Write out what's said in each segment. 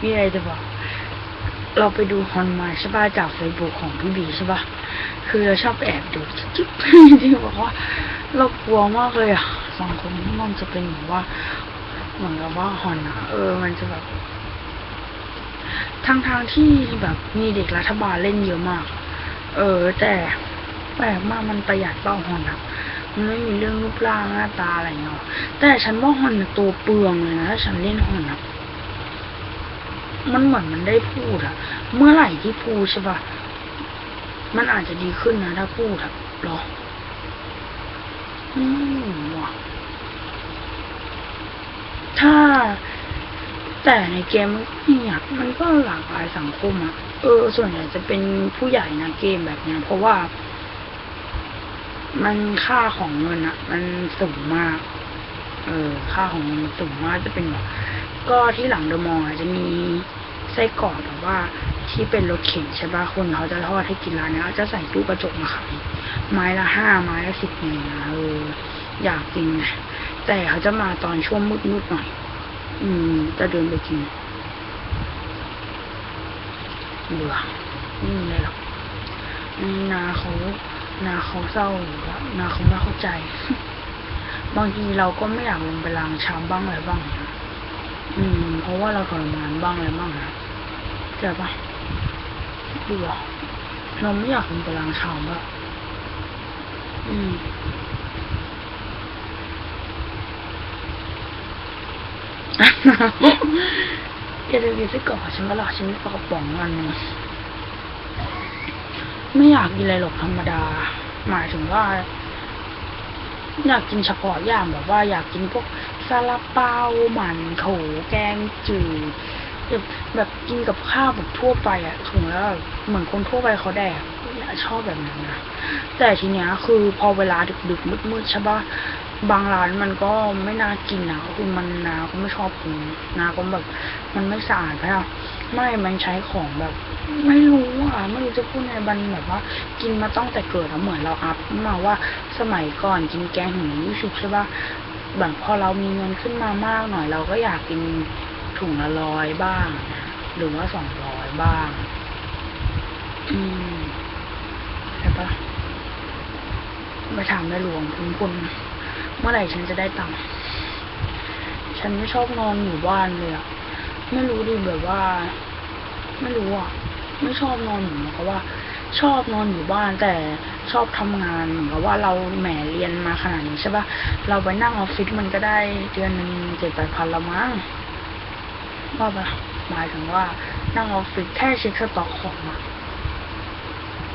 มีอะไรจะบอกเราไปดูฮอนมาใช่ป่ะจากเฟซบุ๊กของพี่บีใช่ป่ะคือเราชอบแอบดูจิ๊บที่บอกว่า เรากลัวมากเลยอะสังคมมันจะเป็นแบบว่า เหมือนกับว่าฮอนอะเออ มันจะแบบทางทางที่แบบมีเด็กรัฐบาลเล่นเยอะมาก เออ แต่แปลกมากมันประหยัดเป้าฮอนอะ มันไม่มีเรื่องรูปร่างหน้าตาอะไรเนาะแต่ฉันว่าฮอนน่ะตัวเปลืองเลยนะถ้าฉันเล่นฮอนอะมันเหมือนมันได้พูดอะเมื่อไหร่ที่พูดใช่ปะมันอาจจะดีขึ้นนะถ้าพูดอะหรออืมว่ะถ้า แต่ในเกมมันก็เนี่ยมันก็หลากหลายสังคมอะเออ ส่วนใหญ่จะเป็นผู้ใหญ่นะเกมแบบเนี้ยเพราะว่า มันค่าของเงินอะมันสูงมาก เออ ค่าของเงินมันสูงมากจะเป็นแบบก็ที่หลังเดอะมอลล์อะจะมีไส้กรอกแบบว่า ที่เป็นรถเข็นใช่ปะคนเขาจะทอดให้กินร้านนี้เขาจะใส่ตู้กระจกมาขายไม้ละห้าไม้ละสิบเองนะเอออยากกินไงแต่เขาจะมาตอนช่วงมืดๆหน่อย อืม จะเดินไปกินเบื่อไม่มีอะไรหรอกนาเขา นาเขาเศร้าอยู่แล้วนาเขาไม่เข้าใจ บางทีเราก็ไม่อยากลงไปล้างชามบ้างอะไรบ้างนะอืม เพราะว่าเราทรมานบ้างอะไรบ้างนะใช่ปะเบื่อเราไม่อยากลงไปล้างชามอะอืมแกจะกินไส้กรอกฉันก็หรอฉันมีปลากระป๋องอันนึง ไม่อยากกินอะไรหรอกธรรมดา หมายถึงว่า อยากกินเฉพาะอย่างแบบว่าอยากกินพวกซาลาเปาหมันโถแกงจืดแบบแบบกินกับข้าวแบบทั่วไปอะถุงแล้วเหมือนคนทั่วไปเขาแดกชอบแบบนั้นนะแต่ทีเนี้ยคือพอเวลาดึกๆมืดๆใช่ปะ บางร้านมันก็ไม่น่ากินนะคือมันนาก็ไม่ชอบกินนาก็แบบ มันไม่สะอาดใช่ปะไม่มันใช้ของแบบ ไม่รู้อะไม่รู้จะพูดไงมันแบบว่า กินมาตั้งแต่เกิดแล้วเหมือนเราอัพมาว่าสมัยก่อนกินแกงหูยี่สิบใช่ปะแบบพอเรามีเงินขึ้นมามากหน่อยเราก็อยากกินถุงละร้อยบ้าง หรือว่าสองร้อยบ้าง อืมใช่ปะไปถามในหลวงคุณคุณ เมื่อไหร่ฉันจะได้ตังค์ฉันไม่ชอบนอนอยู่บ้านเลยอะไม่รู้ดิแบบว่า ไม่รู้อะไม่ชอบนอนเหมือนกับว่า ชอบนอนอยู่บ้านแต่ชอบทำงานเหมือนกับว่าเราแหมเรียนมาขนาดนี้ใช่ปะเราไปนั่งออฟฟิศมันก็ได้เดือนหนึ่งเจ็ดแปดพันละมั้งว่าปะหมายถึงว่านั่งออฟฟิศแค่เช็คสต็อกของอะ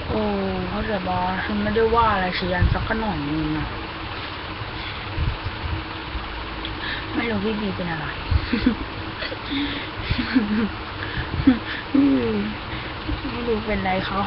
โอ้เขาใจบอฉันไม่ได้ว่าอะไรเชียันสักหน่อยนึงอะ ไม่รู้พี่บีเป็นอะไรอืมไม่รู้เป็นไรเขา